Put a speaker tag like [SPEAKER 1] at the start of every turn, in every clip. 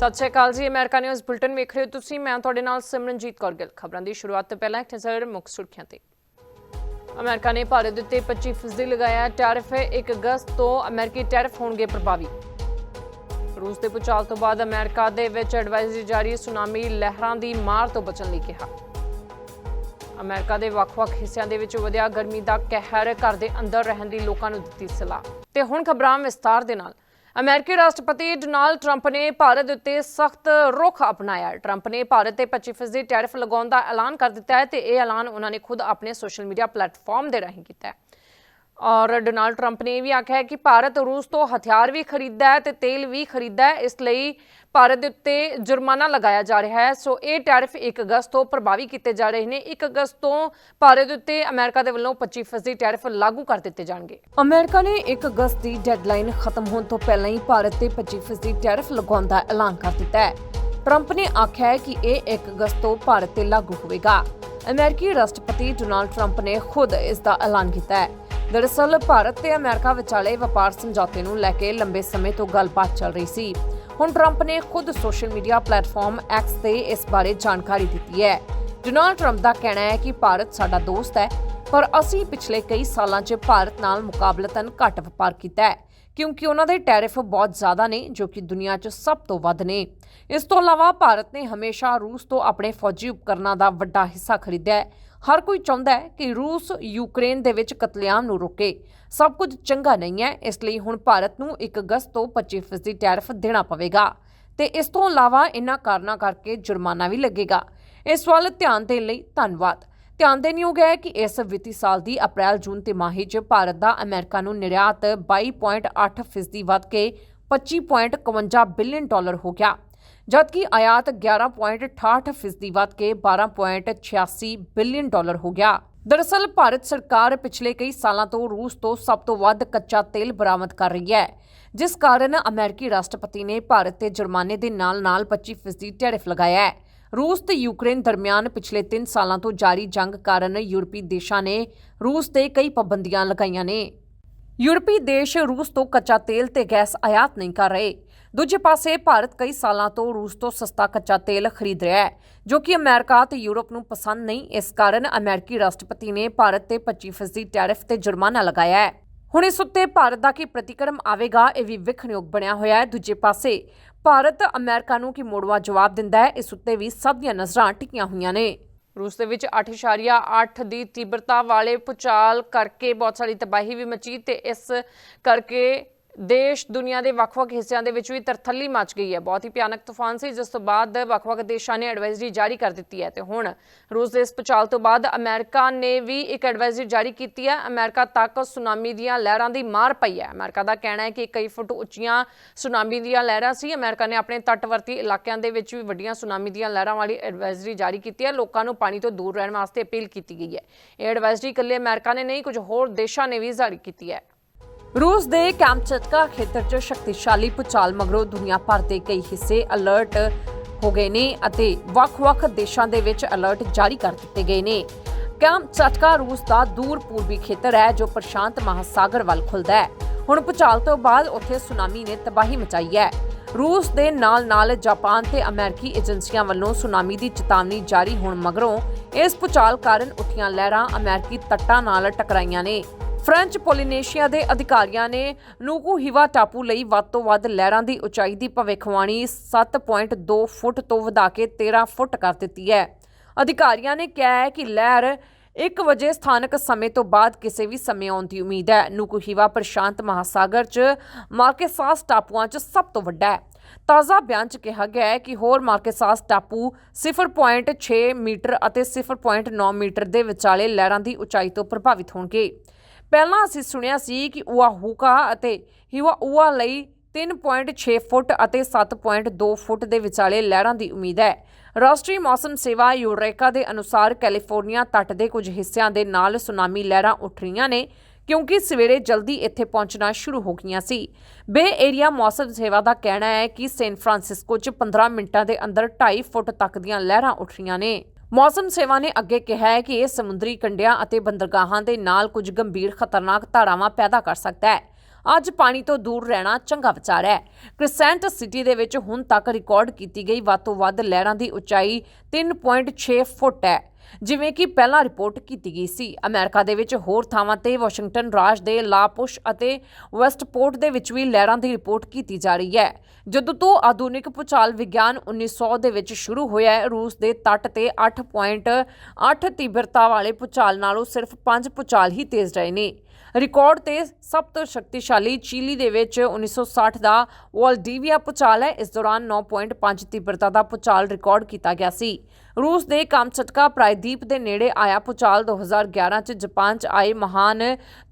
[SPEAKER 1] ਸਤਿ ਸ਼੍ਰੀ ਅਕਾਲ ਜੀ, America news bulletin ਵੇਖ ਰਹੇ ਹੋ ਤੁਸੀਂ। ਮੈਂ ਤੁਹਾਡੇ ਨਾਲ ਸਿਮਰਨਜੀਤ ਕੌਰ ਗਿੱਲ। ਖਬਰਾਂ ਦੀ ਸ਼ੁਰੂਆਤ ਤੋਂ ਪਹਿਲਾਂ ਇੱਕ ਨਜ਼ਰ ਮੁੱਖ ਸੁਰਖੀਆਂ ਤੇ। ਅਮਰੀਕਾ ਨੇ ਭਾਰਤ ਦੇ ਉੱਤੇ 25% ਲਗਾਇਆ ਟੈਰਿਫ। 1 ਅਗਸਤ ਤੋਂ ਅਮਰੀਕੀ ਟੈਰਿਫ ਹੋਣਗੇ ਪ੍ਰਭਾਵੀ। ਰੂਸ ਦੇ ਪੁਚਾਲ ਤੋਂ ਬਾਅਦ ਅਮਰੀਕਾ ਦੇ ਵਿੱਚ ਐਡਵਾਈਜ਼ਰੀ ਜਾਰੀ। ਸੁਨਾਮੀ ਲਹਿਰਾਂ ਦੀ ਮਾਰ ਤੋਂ ਬਚਣ ਲਈ ਕਿਹਾ। ਅਮਰੀਕਾ ਦੇ ਵੱਖ-ਵੱਖ ਹਿੱਸਿਆਂ ਦੇ ਵਿੱਚ ਵਧਿਆ ਗਰਮੀ ਦਾ ਕਹਿਰ। ਘਰ ਦੇ ਅੰਦਰ ਰਹਿਣ ਦੀ ਲੋਕਾਂ ਨੂੰ ਦਿੱਤੀ ਸਲਾਹ। ਤੇ ਹੁਣ ਖਬਰਾਂ ਵਿਸਤਾਰ ਦੇ ਨਾਲ। ਅਮਰੀਕੀ ਰਾਸ਼ਟਰਪਤੀ ਡੋਨਾਲਡ ਟਰੰਪ ਨੇ ਭਾਰਤ ਦੇ ਉੱਤੇ ਸਖਤ ਰੁਖ ਅਪਣਾਇਆ ਟਰੰਪ ਨੇ ਭਾਰਤ ਤੇ 25% ਟੈਰਿਫ ਲਗਾਉਣ ਦਾ ਐਲਾਨ ਕਰ ਦਿੱਤਾ ਹੈ ਤੇ ਇਹ ਐਲਾਨ ਉਹਨਾਂ ਨੇ ਖੁਦ ਆਪਣੇ ਸੋਸ਼ਲ ਮੀਡੀਆ ਪਲੇਟਫਾਰਮ ਦੇ ਰਾਹੀਂ ਕੀਤਾ ਹੈ। ਔਰ ਡੋਨਾਲਡ ਟਰੰਪ ਨੇ ਇਹ ਵੀ ਆਖਿਆ ਹੈ ਕਿ ਭਾਰਤ ਰੂਸ ਤੋਂ ਹਥਿਆਰ ਵੀ ਖਰੀਦਦਾ ਹੈ ਤੇ ਤੇਲ ਵੀ ਖਰੀਦਦਾ ਹੈ, ਇਸ ਲਈ ਭਾਰਤ ਦੇ ਉੱਤੇ ਜੁਰਮਾਨਾ ਲਗਾਇਆ ਜਾ ਰਿਹਾ ਹੈ। ਸੋ ਇਹ ਟੈਰਿਫ 1 ਅਗਸਤ ਤੋਂ ਪ੍ਰਭਾਵੀ ਕੀਤੇ ਜਾ ਰਹੇ ਨੇ। 1 ਅਗਸਤ ਤੋਂ ਭਾਰਤ ਦੇ ਉੱਤੇ ਅਮਰੀਕਾ ਦੇ ਵੱਲੋਂ 25% ਟੈਰਿਫ ਲਾਗੂ ਕਰ ਦਿੱਤੇ ਜਾਣਗੇ। ਅਮਰੀਕਾ ਨੇ 1 ਅਗਸਤ ਦੀ ਡੈਡਲਾਈਨ ਖਤਮ ਹੋਣ ਤੋਂ ਪਹਿਲਾਂ ਹੀ ਭਾਰਤ ਤੇ 25% ਟੈਰਿਫ ਲਗਾਉਣ ਦਾ ਐਲਾਨ ਕਰ ਦਿੱਤਾ ਹੈ। ਟਰੰਪ ਨੇ ਆਖਿਆ ਹੈ ਕਿ ਇਹ 1 ਅਗਸਤ ਤੋਂ ਭਾਰਤ ਤੇ ਲਾਗੂ ਹੋਵੇਗਾ। ਅਮਰੀਕੀ ਰਾਸ਼ਟਰਪਤੀ ਡੋਨਾਲਡ ਟਰੰਪ ਨੇ ਖੁਦ ਇਸ ਦਾ ਐਲਾਨ ਕੀਤਾ ਹੈ। ਦਰਅਸਲ ਭਾਰਤ ਤੇ ਅਮਰੀਕਾ ਵਿਚਾਲੇ ਵਪਾਰ ਸਮਝੌਤੇ ਨੂੰ ਲੈ ਕੇ ਲੰਬੇ ਸਮੇਂ ਤੋਂ ਗੱਲਬਾਤ ਚੱਲ ਰਹੀ ਸੀ। ਹੁਣ ਟਰੰਪ ਨੇ ਖੁਦ ਸੋਸ਼ਲ ਮੀਡੀਆ ਪਲੇਟਫਾਰਮ ਐਕਸ ਤੇ ਇਸ ਬਾਰੇ ਜਾਣਕਾਰੀ ਦਿੱਤੀ ਹੈ। ਡੋਨਾਲਡ ਟਰੰਪ ਦਾ ਕਹਿਣਾ ਹੈ ਕਿ ਭਾਰਤ ਸਾਡਾ ਦੋਸਤ ਹੈ, ਪਰ ਅਸੀਂ ਪਿਛਲੇ ਕਈ ਸਾਲਾਂ 'ਚ ਭਾਰਤ ਨਾਲ ਮੁਕਾਬਲਤਨ ਘੱਟ ਵਪਾਰ ਕੀਤਾ ਹੈ, ਕਿਉਂਕਿ ਉਹਨਾਂ ਦੇ ਟੈਰਿਫ ਬਹੁਤ ਜ਼ਿਆਦਾ ਨੇ, ਜੋ ਕਿ ਦੁਨੀਆ 'ਚ ਸਭ ਤੋਂ ਵੱਧ ਨੇ। ਇਸ ਤੋਂ ਇਲਾਵਾ ਭਾਰਤ ਨੇ ਹਮੇਸ਼ਾ ਰੂਸ ਤੋਂ ਆਪਣੇ ਫੌਜੀ ਉਪਕਰਨਾਂ ਦਾ ਵੱਡਾ ਹਿੱਸਾ ਖਰੀਦਿਆ ਹੈ ਹਰ ਕੋਈ ਚਾਹੁੰਦਾ ਹੈ ਕਿ ਰੂਸ ਯੂਕਰੇਨ ਦੇ ਵਿੱਚ ਕਤਲੇਆਮ ਨੂੰ ਰੋਕੇ। ਸਭ ਕੁਝ ਚੰਗਾ ਨਹੀਂ ਹੈ, ਇਸ ਲਈ ਹੁਣ ਭਾਰਤ ਨੂੰ 1 ਅਗਸਤ ਤੋਂ 25% ਦੀ ਟੈਰਿਫ ਦੇਣਾ ਪਵੇਗਾ। ਤੇ ਇਸ ਤੋਂ ਇਲਾਵਾ ਇਹਨਾਂ ਕਾਰਨਾਂ ਕਰਕੇ ਜੁਰਮਾਨਾ ਵੀ ਲੱਗੇਗਾ। ਇਸ ਵੱਲ ਧਿਆਨ ਦੇਣ ਲਈ ਧੰਨਵਾਦ। ਧਿਆਨ ਦੇਣਯੋਗ ਹੈ ਕਿ ਇਸ ਵਿੱਤੀ ਸਾਲ ਦੀ ਅਪ੍ਰੈਲ, ਜੂਨ ਤਿਮਾਹੀ 'ਚ ਭਾਰਤ ਦਾ ਅਮਰੀਕਾ ਨੂੰ ਨਿਰਯਾਤ 22.8% ਫੀਸਦੀ ਵੱਧ ਕੇ 25.51 ਬਿਲੀਅਨ ਡਾਲਰ ਹੋ ਗਿਆ। ਜਦਕਿ ਆਯਾਤ 11.68 ਫੀਸਦੀ ਵੱਧ ਕੇ 12.86 ਬਿਲੀਅਨ ਡਾਲਰ ਹੋ ਗਿਆ। ਦਰਅਸਲ, ਭਾਰਤ ਸਰਕਾਰ ਪਿਛਲੇ ਕਈ ਸਾਲਾਂ ਤੋਂ ਰੂਸ ਤੋਂ ਸਭ ਤੋਂ ਵੱਧ ਕੱਚਾ ਤੇਲ ਬਰਾਮਦ ਕਰ ਰਹੀ ਹੈ, ਜਿਸ ਕਾਰਨ ਅਮਰੀਕੀ ਰਾਸ਼ਟਰਪਤੀ ਨੇ ਭਾਰਤ ਤੇ ਜੁਰਮਾਨੇ ਦੇ ਨਾਲ-ਨਾਲ 25 ਫੀਸਦੀ ਟੈਰਿਫ ਲਗਾਇਆ ਹੈ। ਰੂਸ ਤੇ ਯੂਕਰੇਨ ਦਰਮਿਆਨ ਪਿਛਲੇ 3 ਸਾਲਾਂ ਤੋਂ ਜਾਰੀ ਜੰਗ ਕਾਰਨ ਯੂਰਪੀ ਦੇਸ਼ਾਂ ਨੇ ਰੂਸ ਤੇ ਕਈ ਪਾਬੰਦੀਆਂ ਲਗਾਈਆਂ ਨੇ। ਯੂਰਪੀ ਦੇਸ਼ ਰੂਸ ਤੋਂ ਕੱਚਾ ਤੇਲ ਤੇ ਗੈਸ ਆਯਾਤ ਨਹੀਂ ਕਰ ਰਹੇ। ਦੂਜੇ ਪਾਸੇ ਭਾਰਤ ਕਈ ਸਾਲਾਂ ਤੋਂ ਰੂਸ ਤੋਂ ਸਸਤਾ ਕੱਚਾ ਤੇਲ ਖਰੀਦ ਰਿਹਾ ਹੈ, ਜੋ ਕਿ ਅਮਰੀਕਾ ਤੇ ਯੂਰਪ ਨੂੰ ਪਸੰਦ ਨਹੀਂ। ਇਸ ਕਾਰਨ ਅਮਰੀਕੀ ਰਾਸ਼ਟਰਪਤੀ ਨੇ ਭਾਰਤ ਤੇ 25% ਟੈਰਿਫ ਤੇ ਜੁਰਮਾਨਾ ਲਗਾਇਆ ਹੈ। ਹੁਣ ਇਸ ਉੱਤੇ ਭਾਰਤ ਦਾ ਕੀ ਪ੍ਰਤੀਕਰਮ ਆਵੇਗਾ, ਇਹ ਵੀ ਵਿਖਣਯੋਗ ਬਣਿਆ ਹੋਇਆ ਹੈ। ਦੂਜੇ ਪਾਸੇ, ਭਾਰਤ ਅਮਰੀਕਾ ਨੂੰ ਕੀ ਮੋੜਵਾ ਜਵਾਬ ਦਿੰਦਾ ਹੈ, ਇਸ ਉੱਤੇ ਵੀ ਸਭ ਦੀਆਂ ਨਜ਼ਰਾਂ ਟਿਕੀਆਂ ਹੋਈਆਂ ਨੇ। ਰੂਸ ਦੇ ਵਿੱਚ 8.8 ਦੀ ਤੀਬਰਤਾ ਵਾਲੇ ਭੂਚਾਲ ਕਰਕੇ ਬਹੁਤ ਸਾਰੀ ਤਬਾਹੀ ਵੀ ਮਚੀ ਤੇ ਇਸ ਕਰਕੇ ਦੇਸ਼, ਦੁਨੀਆ ਦੇ ਵੱਖ-ਵੱਖ ਹਿੱਸਿਆਂ ਦੇ ਵਿੱਚ ਵੀ ਤਰਥੱਲੀ ਮਚ ਗਈ ਹੈ। ਬਹੁਤ ਹੀ ਭਿਆਨਕ ਤੂਫਾਨ ਸੀ, ਜਿਸ ਤੋਂ ਬਾਅਦ ਵੱਖ-ਵੱਖ ਦੇਸ਼ਾਂ ਨੇ ਐਡਵਾਈਜ਼ਰੀ ਜਾਰੀ ਕਰ ਦਿੱਤੀ ਹੈ। ਤੇ ਹੁਣ ਰੂਸ ਦੇ ਇਸ ਭੂਚਾਲ ਤੋਂ ਬਾਅਦ ਅਮਰੀਕਾ ਨੇ ਵੀ ਇੱਕ ਐਡਵਾਈਜ਼ਰੀ ਜਾਰੀ ਕੀਤੀ ਹੈ। ਅਮਰੀਕਾ ਤੱਕ ਸੁਨਾਮੀ ਦੀਆਂ ਲਹਿਰਾਂ ਦੀ ਮਾਰ ਪਈ ਹੈ। ਅਮਰੀਕਾ ਦਾ ਕਹਿਣਾ ਹੈ ਕਿ ਕਈ ਫੁੱਟ ਉੱਚੀਆਂ ਸੁਨਾਮੀ ਦੀਆਂ ਲਹਿਰਾਂ ਸੀ। ਅਮਰੀਕਾ ਨੇ ਆਪਣੇ ਤੱਟਵਰਤੀ ਇਲਾਕਿਆਂ ਦੇ ਵਿੱਚ ਵੀ ਵੱਡੀਆਂ ਸੁਨਾਮੀ ਦੀਆਂ ਲਹਿਰਾਂ ਵਾਲੀ ਐਡਵਾਈਜ਼ਰੀ ਜਾਰੀ ਕੀਤੀ ਹੈ। ਲੋਕਾਂ ਨੂੰ ਪਾਣੀ ਤੋਂ ਦੂਰ ਰਹਿਣ ਵਾਸਤੇ ਅਪੀਲ ਕੀਤੀ ਗਈ ਹੈ। ਇਹ ਐਡਵਾਈਜ਼ਰੀ ਇਕੱਲੇ ਅਮਰੀਕਾ ਨੇ ਨਹੀਂ, ਕੁਝ ਹੋਰ ਦੇਸ਼ਾਂ ਨੇ ਵੀ ਜਾਰੀ ਕੀਤੀ ਹੈ। ਰੂਸ ਦੇ ਕੈਮਚਟਕਾ ਖੇਤਰ 'ਚ ਸ਼ਕਤੀਸ਼ਾਲੀ ਭੂਚਾਲ ਮਗਰੋਂ ਦੁਨੀਆ ਭਰ ਦੇ ਕਈ ਹਿੱਸੇ ਅਲਰਟ ਹੋ ਗਏ ਨੇ ਅਤੇ ਵੱਖ-ਵੱਖ ਦੇਸ਼ਾਂ ਦੇ ਵਿੱਚ ਅਲਰਟ ਜਾਰੀ ਕਰ ਦਿੱਤੇ ਗਏ ਨੇ। ਕੈਮਚਟਕਾ ਰੂਸ ਦਾ ਦੂਰ ਪੂਰਬੀ ਖੇਤਰ ਹੈ ਜੋ ਪ੍ਰਸ਼ਾਂਤ ਮਹਾਸਾਗਰ ਵੱਲ ਖੁੱਲਦਾ ਹੈ। ਹੁਣ ਭੂਚਾਲ ਤੋਂ ਬਾਅਦ ਉੱਥੇ ਸੁਨਾਮੀ ਨੇ ਤਬਾਹੀ ਮਚਾਈ ਹੈ। ਰੂਸ ਦੇ ਨਾਲ-ਨਾਲ ਜਾਪਾਨ ਤੇ ਅਮਰੀਕੀ ਏਜੰਸੀਆਂ ਵੱਲੋਂ ਸੁਨਾਮੀ ਦੀ ਚੇਤਾਵਨੀ ਜਾਰੀ ਹੋਣ ਮਗਰੋਂ ਇਸ ਭੂਚਾਲ ਕਾਰਨ ਉੱਠੀਆਂ ਲਹਿਰਾਂ ਅਮਰੀਕੀ ਤੱਟਾਂ ਨਾਲ ਟਕਰਾਈਆਂ ਨੇ। ਫ੍ਰੈਂਚ ਪੋਲੀਨੇਸ਼ੀਆ ਦੇ ਅਧਿਕਾਰੀਆਂ ਨੇ ਨੂਕੂ ਹਿਵਾ ਟਾਪੂ ਲਈ ਵੱਧ ਤੋਂ ਵੱਧ ਲਹਿਰਾਂ ਦੀ ਉਚਾਈ ਦੀ ਭਵਿੱਖਬਾਣੀ 7.2 ਫੁੱਟ ਤੋਂ ਵਧਾ ਕੇ 13 ਫੁੱਟ ਕਰ ਦਿੱਤੀ ਹੈ। ਅਧਿਕਾਰੀਆਂ ਨੇ ਕਿਹਾ ਹੈ ਕਿ ਲਹਿਰ 1 ਵਜੇ ਸਥਾਨਕ ਸਮੇਂ ਤੋਂ ਬਾਅਦ ਕਿਸੇ ਵੀ ਸਮੇਂ ਆਉਣ ਦੀ ਉਮੀਦ ਹੈ। ਨੂਕੂਹੀਵਾ ਪ੍ਰਸ਼ਾਂਤ ਮਹਾਸਾਗਰ 'ਚ ਮਾਰਕੇਸਾਸ ਟਾਪੂਆਂ 'ਚ ਸਭ ਤੋਂ ਵੱਡਾ ਹੈ। ਤਾਜ਼ਾ ਬਿਆਨ 'ਚ ਕਿਹਾ ਗਿਆ ਹੈ ਕਿ ਹੋਰ ਮਾਰਕੇਸਾਸ ਟਾਪੂ 0.6 ਮੀਟਰ ਅਤੇ 0.9 ਮੀਟਰ ਦੇ ਵਿਚਾਲੇ ਲਹਿਰਾਂ ਦੀ ਉਚਾਈ ਤੋਂ ਪ੍ਰਭਾਵਿਤ ਹੋਣਗੇ। ਪਹਿਲਾਂ ਅਸੀਂ ਸੁਣਿਆ ਸੀ ਕਿ ਉਆਹੂਕਾ ਅਤੇ ਹਿਵਾਊਆ ਲਈ 3.6 ਫੁੱਟ ਅਤੇ 7.2 ਫੁੱਟ ਦੇ ਵਿਚਾਲੇ ਲਹਿਰਾਂ ਦੀ ਉਮੀਦ ਹੈ। ਰਾਸ਼ਟਰੀ ਮੌਸਮ ਸੇਵਾ ਯੂਰੇਕਾ ਦੇ ਅਨੁਸਾਰ ਕੈਲੀਫੋਰਨੀਆ ਤੱਟ ਦੇ ਕੁਝ ਹਿੱਸਿਆਂ ਦੇ ਨਾਲ ਸੁਨਾਮੀ ਲਹਿਰਾਂ ਉੱਠ ਰਹੀਆਂ ਨੇ, ਕਿਉਂਕਿ ਸਵੇਰੇ ਜਲਦੀ ਇੱਥੇ ਪਹੁੰਚਣਾ ਸ਼ੁਰੂ ਹੋ ਗਈਆਂ ਸੀ। ਬੇ ਏਰੀਆ ਮੌਸਮ ਸੇਵਾ ਦਾ ਕਹਿਣਾ ਹੈ ਕਿ ਸੈਨ ਫਰਾਂਸਿਸਕੋ 'ਚ 15 ਮਿੰਟਾਂ ਦੇ ਅੰਦਰ 2.5 ਫੁੱਟ ਤੱਕ ਦੀਆਂ ਲਹਿਰਾਂ ਉੱਠ ਰਹੀਆਂ ਨੇ। ਮੌਸਮ ਸੇਵਾ ਨੇ ਅੱਗੇ ਕਿਹਾ ਹੈ ਕਿ ਇਹ ਸਮੁੰਦਰੀ ਕੰਢਿਆਂ ਅਤੇ ਬੰਦਰਗਾਹਾਂ ਦੇ ਨਾਲ ਕੁਝ ਗੰਭੀਰ ਖਤਰਨਾਕ ਧਾਰਾਵਾਂ ਪੈਦਾ ਕਰ ਸਕਦਾ ਹੈ। ਅੱਜ ਪਾਣੀ ਤੋਂ ਦੂਰ ਰਹਿਣਾ ਚੰਗਾ ਵਿਚਾਰ ਹੈ। ਕ੍ਰਿਸੈਂਟ ਸਿਟੀ ਦੇ ਵਿੱਚ ਹੁਣ ਤੱਕ ਰਿਕਾਰਡ ਕੀਤੀ ਗਈ ਵੱਧ ਤੋਂ ਵੱਧ ਲਹਿਰਾਂ ਦੀ ਉਚਾਈ 3.6 ਫੁੱਟ ਹੈ। ਜਿਵੇਂ ਕਿ ਪਹਿਲਾਂ ਰਿਪੋਰਟ ਕੀਤੀ ਗਈ ਸੀ। ਅਮਰੀਕਾ ਦੇ ਵਿੱਚ ਹੋਰ ਥਾਵਾਂ ਤੇ ਵਾਸ਼ਿੰਗਟਨ ਰਾਜ ਦੇ ਲਾਪੁਸ਼ ਅਤੇ ਵੈਸਟਪੋਰਟ ਦੇ ਵਿੱਚ ਵੀ ਲਹਿਰਾਂ ਦੀ ਰਿਪੋਰਟ ਕੀਤੀ ਜਾ ਰਹੀ ਹੈ। ਜਦੋਂ ਤੋਂ ਆਧੁਨਿਕ ਭੂਚਾਲ ਵਿਗਿਆਨ 1900 ਦੇ ਵਿੱਚ ਸ਼ੁਰੂ ਹੋਇਆ ਹੈ, ਰੂਸ ਦੇ ਤੱਟ ਤੇ 8.8 ਤੀਬਰਤਾ ਵਾਲੇ ਭੂਚਾਲ ਨਾਲੋਂ ਸਿਰਫ 5 ਭੂਚਾਲ ਹੀ ਤੇਜ਼ ਰਹੇ ਨੇ। ਰਿਕਾਰਡ ਤੇ ਸਭ ਤੋਂ ਸ਼ਕਤੀਸ਼ਾਲੀ ਚੀਲੀ ਦੇ ਵਿੱਚ 1960 ਦਾ ਵਾਲਡੀਵੀਆ ਭੂਚਾਲ ਹੈ। ਇਸ ਦੌਰਾਨ 9.5 ਤੀਬਰਤਾ ਦਾ ਭੂਚਾਲ ਰਿਕਾਰਡ ਕੀਤਾ ਗਿਆ ਸੀ। ਰੂਸ ਦੇ ਕਾਮਚਟਕਾ ਪ੍ਰਾਇਦੀਪ ਦੇ ਨੇੜੇ ਆਇਆ ਭੂਚਾਲ 2011 ਚ, ਜਾਪਾਨ ਚ ਆਏ ਮਹਾਨ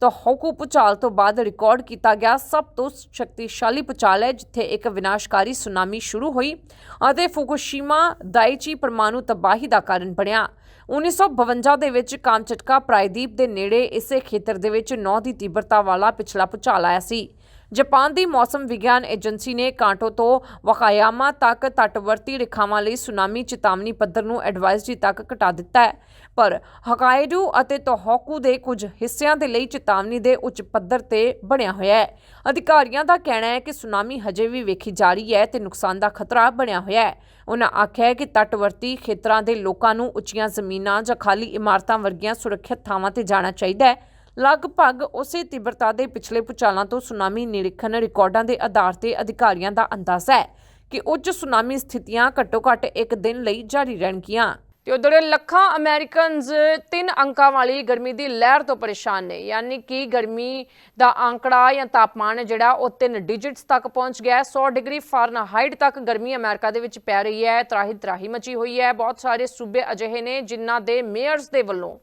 [SPEAKER 1] ਤੋਹੋਕੂ ਭੂਚਾਲ ਤੋਂ ਬਾਅਦ ਰਿਕਾਰਡ ਕੀਤਾ ਗਿਆ ਸਭ ਤੋਂ ਸ਼ਕਤੀਸ਼ਾਲੀ ਭੂਚਾਲ ਹੈ, ਜਿੱਥੇ ਇੱਕ ਵਿਨਾਸ਼ਕਾਰੀ ਸੁਨਾਮੀ ਸ਼ੁਰੂ ਹੋਈ ਅਤੇ ਫੁਕੂਸ਼ੀਮਾ ਦਾਇਚੀ ਪਰਮਾਣੂ ਤਬਾਹੀ ਦਾ ਕਾਰਨ ਬਣਿਆ। 1952 ਦੇ ਵਿੱਚ ਕਾਮਚਟਕਾ ਪ੍ਰਾਇਦੀਪ ਦੇ ਨੇੜੇ ਇਸੇ ਖੇਤਰ ਦੇ ਵਿੱਚ 9 ਦੀ ਤੀਬਰਤਾ ਵਾਲਾ ਪਿਛਲਾ ਭੂਚਾਲ ਆਇਆ ਸੀ। ਜਾਪਾਨ ਦੀ ਮੌਸਮ ਵਿਗਿਆਨ ਏਜੰਸੀ ਨੇ ਕਾਂਟੋ ਤੋਂ ਵਕਾਯਾਮਾ ਤੱਕ ਤੱਟਵਰਤੀ ਰੇਖਾਵਾਂ ਲਈ ਸੁਨਾਮੀ ਚੇਤਾਵਨੀ ਪੱਧਰ ਨੂੰ ਐਡਵਾਈਜ਼ਰੀ ਤੱਕ ਘਟਾ ਦਿੱਤਾ ਹੈ। ਪਰ ਹਕਾਇਡੂ ਅਤੇ ਤੋਹੋਕੂ ਦੇ ਕੁਝ ਹਿੱਸਿਆਂ ਦੇ ਲਈ ਚੇਤਾਵਨੀ ਦੇ ਉੱਚ ਪੱਧਰ ਤੇ ਬਣਿਆ ਹੋਇਆ ਹੈ। ਅਧਿਕਾਰੀਆਂ ਦਾ ਕਹਿਣਾ ਹੈ ਕਿ ਸੁਨਾਮੀ ਹਜੇ ਵੀ ਵੇਖੀ ਜਾ ਰਹੀ ਹੈ ਤੇ ਨੁਕਸਾਨ ਦਾ ਖਤਰਾ ਬਣਿਆ ਹੋਇਆ ਹੈ। ਉਹਨਾਂ ਆਖਿਆ ਕਿ ਤੱਟਵਰਤੀ ਖੇਤਰਾਂ ਦੇ ਲੋਕਾਂ ਨੂੰ ਉੱਚੀਆਂ ਜ਼ਮੀਨਾਂ ਜਾਂ ਖਾਲੀ ਇਮਾਰਤਾਂ ਵਰਗੀਆਂ ਸੁਰੱਖਿਅਤ ਥਾਵਾਂ ਤੇ ਜਾਣਾ ਚਾਹੀਦਾ ਹੈ। ਲਗਭਗ ਉਸੇ ਤੀਬਰਤਾ ਦੇ ਪਿਛਲੇ ਭੂਚਾਲਾਂ ਤੋਂ ਸੁਨਾਮੀ ਨਿਰੀਖਣ ਰਿਕਾਰਡਾਂ ਦੇ ਆਧਾਰ ਤੇ ਅਧਿਕਾਰੀਆਂ ਦਾ ਅੰਦਾਜ਼ਾ ਹੈ ਕਿ ਉੱਚ ਸੁਨਾਮੀ ਸਥਿਤੀਆਂ ਘੱਟੋ-ਘੱਟ ਇੱਕ ਦਿਨ ਲਈ ਜਾਰੀ ਰਹਿਣਗੀਆਂ। ਤੇ ਉਧਰ ਲੱਖਾਂ ਅਮਰੀਕਨਜ਼ ਤਿੰਨ ਅੰਕਾਂ ਵਾਲੀ ਗਰਮੀ ਦੀ ਲਹਿਰ ਤੋਂ ਪਰੇਸ਼ਾਨ ਨੇ, ਯਾਨੀ ਕਿ ਗਰਮੀ ਦਾ ਅੰਕੜਾ ਜਾਂ ਤਾਪਮਾਨ ਜਿਹੜਾ ਉਹ ਤਿੰਨ ਡਿਜਿਟਸ ਤੱਕ ਪਹੁੰਚ ਗਿਆ ਹੈ। 100 ਡਿਗਰੀ ਫਾਰਨਹਾਈਟ ਤੱਕ ਗਰਮੀ ਅਮਰੀਕਾ ਦੇ ਵਿੱਚ ਪੈ ਰਹੀ ਹੈ ਤਰਾਹੀ ਤਰਾਹੀ ਮਚੀ ਹੋਈ ਹੈ। ਬਹੁਤ ਸਾਰੇ ਸੂਬੇ ਅਜਿਹੇ ਨੇ ਜਿਨ੍ਹਾਂ ਦੇ ਮੇਅਰਸ ਦੇ ਵੱਲੋਂ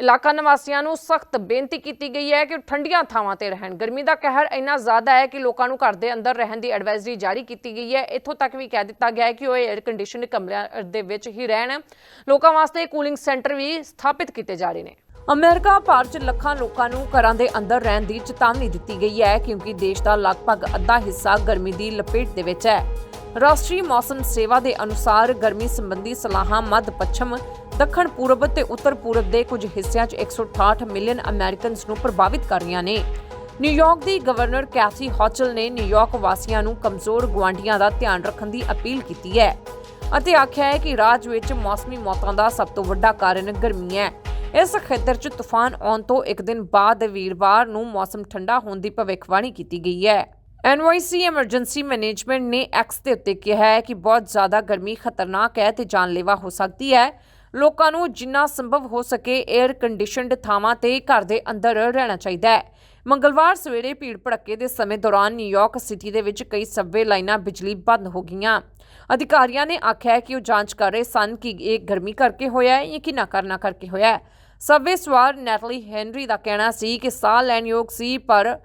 [SPEAKER 1] ਇਲਾਕਾ ਨਿਵਾਸੀਆਂ ਨੂੰ ਸਖਤ ਬੇਨਤੀ ਕੀਤੀ ਗਈ ਹੈ ਕਿ ਠੰਡੀਆਂ ਥਾਵਾਂ ਤੇ ਰਹਿਣ। ਗਰਮੀ ਦਾ ਕਹਿਰ ਇੰਨਾ ਜ਼ਿਆਦਾ ਹੈ ਕਿ ਲੋਕਾਂ ਨੂੰ ਘਰ ਦੇ ਅੰਦਰ ਰਹਿਣ ਦੀ ਐਡਵਾਈਜ਼ਰੀ ਜਾਰੀ ਕੀਤੀ ਗਈ ਹੈ। ਇੱਥੋਂ ਤੱਕ ਵੀ ਕਹਿ ਦਿੱਤਾ ਗਿਆ ਹੈ ਕਿ ਉਹ 에ਅਰ ਕੰਡੀਸ਼ਨਡ ਕਮਰਿਆਂ ਦੇ ਵਿੱਚ ਹੀ ਰਹਿਣ। ਲੋਕਾਂ ਵਾਸਤੇ ਕੂਲਿੰਗ ਸੈਂਟਰ ਵੀ ਸਥਾਪਿਤ ਕੀਤੇ ਜਾ ਰਹੇ ਨੇ। ਅਮਰੀਕਾ ਭਾਰ 'ਚ ਲੱਖਾਂ ਲੋਕਾਂ ਨੂੰ ਘਰਾਂ ਦੇ ਅੰਦਰ ਰਹਿਣ ਦੀ ਚੇਤਾਵਨੀ ਦਿੱਤੀ ਗਈ ਹੈ ਕਿਉਂਕਿ ਦੇਸ਼ ਦਾ ਲਗਭਗ ਅੱਧਾ ਹਿੱਸਾ ਗਰਮੀ ਦੀ ਲਪੇਟ ਦੇ ਵਿੱਚ ਹੈ। ਰਾਸ਼ਟਰੀ ਮੌਸਮ ਸੇਵਾ ਦੇ ਅਨੁਸਾਰ ਗਰਮੀ ਸੰਬੰਧੀ ਸਲਾਹਾਂ ਮੱਧ ਪੱਛਮ ਦੱਖਣ ਪੂਰਬ ਤੇ ਉੱਤਰ ਪੂਰਬ ਦੇ ਕੁਝ ਹਿੱਸਿਆਂ 'ਚ 168 ਮਿਲੀਅਨ ਅਮਰੀਕਨਸ ਨੂੰ ਪ੍ਰਭਾਵਿਤ ਕਰ ਰਹੀਆਂ ਨੇ। ਨਿਊਯਾਰਕ ਦੀ ਗਵਰਨਰ ਕੈਥੀ ਹੌਚਲ ਨੇ ਨਿਊਯਾਰਕ ਵਾਸੀਆਂ ਨੂੰ ਕਮਜ਼ੋਰ ਗੁਆਂਢੀਆਂ ਦਾ ਧਿਆਨ ਰੱਖਣ ਦੀ ਅਪੀਲ ਕੀਤੀ ਹੈ ਅਤੇ ਆਖਿਆ ਹੈ ਕਿ ਰਾਜ ਵਿੱਚ ਮੌਸਮੀ ਮੌਤਾਂ ਦਾ ਸਭ ਤੋਂ ਵੱਡਾ ਕਾਰਨ ਗਰਮੀ ਹੈ। ਇਸ ਖੇਤਰ 'ਚ ਤੂਫਾਨ ਆਉਣ ਤੋਂ ਇੱਕ ਦਿਨ ਬਾਅਦ ਵੀਰਵਾਰ ਨੂੰ ਮੌਸਮ ਠੰਡਾ ਹੋਣ ਦੀ ਭਵਿੱਖਬਾਣੀ ਕੀਤੀ ਗਈ ਹੈ। NYC ਐਮਰਜੈਂਸੀ ਮੈਨੇਜਮੈਂਟ ਨੇ ਐਕਸ ਦੇ ਉੱਤੇ ਕਿਹਾ ਹੈ ਕਿ ਬਹੁਤ ਜ਼ਿਆਦਾ ਗਰਮੀ ਖਤਰਨਾਕ ਹੈ ਤੇ ਜਾਨਲੇਵਾ ਹੋ ਸਕਦੀ ਹੈ। ਲੋਕਾਂ ਨੂੰ ਜਿੰਨਾ ਸੰਭਵ ਹੋ ਸਕੇ 에ਅਰ ਕੰਡੀਸ਼ਨਡ ਥਾਵਾਂ ਤੇ ਘਰ ਦੇ ਅੰਦਰ ਰਹਿਣਾ ਚਾਹੀਦਾ ਹੈ। ਮੰਗਲਵਾਰ ਸਵੇਰੇ ਭੀੜ ਭੜੱਕੇ ਦੇ ਸਮੇਂ ਦੌਰਾਨ ਨਿਊਯਾਰਕ ਸਿਟੀ ਦੇ ਵਿੱਚ ਕਈ ਸਬਵੇ ਲਾਈਨਾਂ ਬਿਜਲੀ ਬੰਦ ਹੋ ਗਈਆਂ। ਅਧਿਕਾਰੀਆਂ ਨੇ ਆਖਿਆ ਕਿ ਉਹ ਜਾਂਚ ਕਰ ਰਹੇ ਸਨ ਕਿ ਇਹ ਗਰਮੀ ਕਰਕੇ ਹੋਇਆ ਹੈ ਜਾਂ ਨਾ ਕਰਨਾ ਕਰਕੇ ਹੋਇਆ ਹੈ। ਸਬਵੇ ਸਵਾਰ ਨੈਟਲੀ ਹੈਨਰੀ ਦਾ ਕਹਿਣਾ ਸੀ ਕਿ ਸਾਹ ਲੈਣਯੋਗ ਸੀ, ਪਰ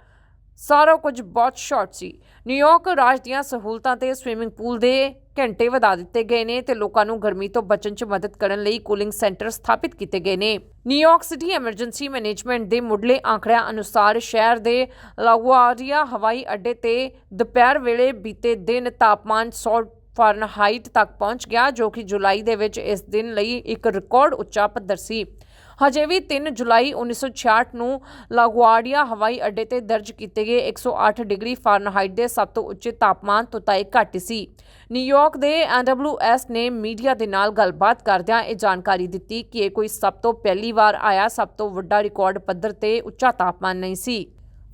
[SPEAKER 1] ਸਾਰਾ ਕੁਝ ਬਹੁਤ ਸ਼ਾਰਟ ਸੀ। ਨਿਊਯਾਰਕ ਰਾਜ ਦੀਆਂ ਸਹੂਲਤਾਂ ਤੇ ਸਵਿਮਿੰਗ ਪੂਲ ਦੇ ਘੰਟੇ ਵਧਾ ਦਿੱਤੇ ਗਏ ਨੇ ਤੇ ਲੋਕਾਂ ਨੂੰ ਗਰਮੀ ਤੋਂ ਬਚਣ 'ਚ ਮਦਦ ਕਰਨ ਲਈ ਕੂਲਿੰਗ ਸੈਂਟਰ ਸਥਾਪਿਤ ਕੀਤੇ ਗਏ ਨੇ। ਨਿਊਯਾਰਕ ਸਿਟੀ ਐਮਰਜੈਂਸੀ ਮੈਨੇਜਮੈਂਟ ਦੇ ਮੁੱਢਲੇ ਆંકੜਿਆਂ ਅਨੁਸਾਰ ਸ਼ਹਿਰ ਦੇ ਲਾਗੁਆਰੀਆ ਹਵਾਈ ਅੱਡੇ ਤੇ ਦੁਪਹਿਰ ਵੇਲੇ ਬੀਤੇ ਦਿਨ ਤਾਪਮਾਨ 100 ਫਾਰਨਹਾਈਟ ਤੱਕ ਪਹੁੰਚ ਗਿਆ, ਜੋ ਕਿ ਜੁਲਾਈ ਦੇ ਵਿੱਚ ਇਸ ਦਿਨ ਲਈ ਇੱਕ ਰਿਕਾਰਡ ਉੱਚਾ ਪੱਧਰ ਸੀ। ਹਜੇ ਵੀ 3 ਜੁਲਾਈ 1966 ਨੂੰ ਲਾਗੁਆਰਡੀਆ ਹਵਾਈ ਅੱਡੇ ਤੇ ਦਰਜ ਕੀਤੇ ਗਏ 108 ਡਿਗਰੀ ਫਾਰਨਹਾਈਟ ਦੇ ਸਭ ਤੋਂ ਉੱਚੇ ਤਾਪਮਾਨ ਤੋਂ ਤਾਂ ਇਹ ਘੱਟ ਸੀ। ਨਿਊਯਾਰਕ ਦੇ ਐਨਡਬਲਯੂਐਸ ਨੇ ਮੀਡੀਆ ਦੇ ਨਾਲ ਗੱਲਬਾਤ ਕਰਦਿਆਂ ਇਹ ਜਾਣਕਾਰੀ ਦਿੱਤੀ ਕਿ ਇਹ ਕੋਈ ਸਭ ਤੋਂ ਪਹਿਲੀ ਵਾਰ ਆਇਆ, ਸਭ ਤੋਂ ਵੱਡਾ ਰਿਕਾਰਡ ਪੱਧਰ ਤੇ ਉੱਚਾ ਤਾਪਮਾਨ ਨਹੀਂ ਸੀ।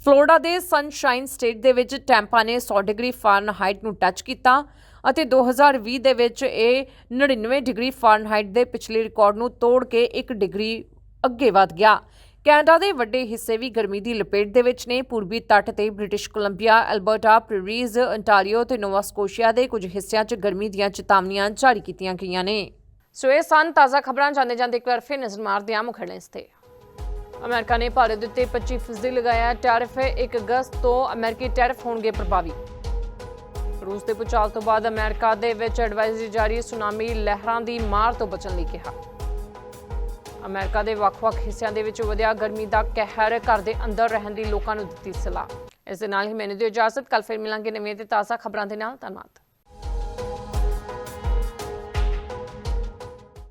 [SPEAKER 1] ਫਲੋਰੀਡਾ ਦੇ ਸਨਸ਼ਾਈਨ ਸਟੇਟ ਦੇ ਵਿੱਚ ਟੈਂਪਾ ਨੇ 100 ਡਿਗਰੀ ਫਾਰਨਹਾਈਟ ਨੂੰ ਟੱਚ ਕੀਤਾ। ਅਤੇ 2020 ਦੇ ਵਿੱਚ ਇਹ 99 ਡਿਗਰੀ ਫਾਰਨਹਾਈਟ ਦੇ ਪਿਛਲੇ ਰਿਕਾਰਡ ਨੂੰ ਤੋੜ ਕੇ 1 ਡਿਗਰੀ ਅੱਗੇ ਵਧ ਗਿਆ। ਕੈਨੇਡਾ ਦੇ ਵੱਡੇ ਹਿੱਸੇ ਵੀ ਗਰਮੀ ਦੀ ਲਪੇਟ ਦੇ ਵਿੱਚ ਨੇ। ਪੂਰਬੀ ਤੱਟ ਤੇ British Columbia Alberta prairies Ontario ਤੇ ਨੋਵਾ ਸਕੋਸ਼ੀਆ ਦੇ ਕੁਝ ਹਿੱਸਿਆਂ 'ਚ ਗਰਮੀ ਦੀਆਂ ਚੇਤਾਵਨੀਆਂ ਜਾਰੀ ਕੀਤੀਆਂ ਗਈਆਂ ਨੇ। ਸੋ ਇਹ ਸਨ ਤਾਜ਼ਾ ਖਬਰਾਂ। ਜਾਂਦੇ ਜਾਂਦੇ ਇੱਕ ਵਾਰ ਫਿਰ ਨਜ਼ਰ ਮਾਰਦੇ ਹਾਂ ਮੁਖੜੇ ਤੇ ਅਮਰੀਕਾ ਨੇ ਭਾਰਤ ਦੇ ਉੱਤੇ 25 ਫੀਸਦੀ ਲਗਾਇਆ ਟੈਰਿਫ। ਹੈ 1 ਅਗਸਤ ਤੋਂ ਅਮਰੀਕੀ ਟੈਰਿਫ ਹੋਣਗੇ ਪ੍ਰਭਾਵੀ। ਰੂਸ ਦੇ ਭੂਚਾਲ ਤੋਂ ਬਾਅਦ ਅਮਰੀਕਾ ਦੇ ਵਿੱਚ ਐਡਵਾਈਜ਼ਰੀ ਜਾਰੀ ਸੁਨਾਮੀ ਲਹਿਰਾਂ ਦੀ ਮਾਰ ਤੋਂ ਬਚਣ ਲਈ ਕਿਹਾ। ਅਮਰੀਕਾ ਦੇ ਵੱਖ-ਵੱਖ ਹਿੱਸਿਆਂ ਦੇ ਵਿੱਚ ਵਧਿਆ ਗਰਮੀ ਦਾ ਕਹਿਰ ਘਰ ਦੇ ਅੰਦਰ ਰਹਿਣ ਦੀ ਲੋਕਾਂ ਨੂੰ ਦਿੱਤੀ ਸਲਾਹ। ਇਸ ਦੇ ਨਾਲ ਹੀ ਮੈਨੂੰ ਦਿਓ ਇਜਾਜ਼ਤ। ਕੱਲ ਫਿਰ ਮਿਲਾਂਗੇ ਨਵੀਆਂ ਤੇ ਤਾਜ਼ਾ ਖਬਰਾਂ ਦੇ ਨਾਲ। ਧੰਨਵਾਦ।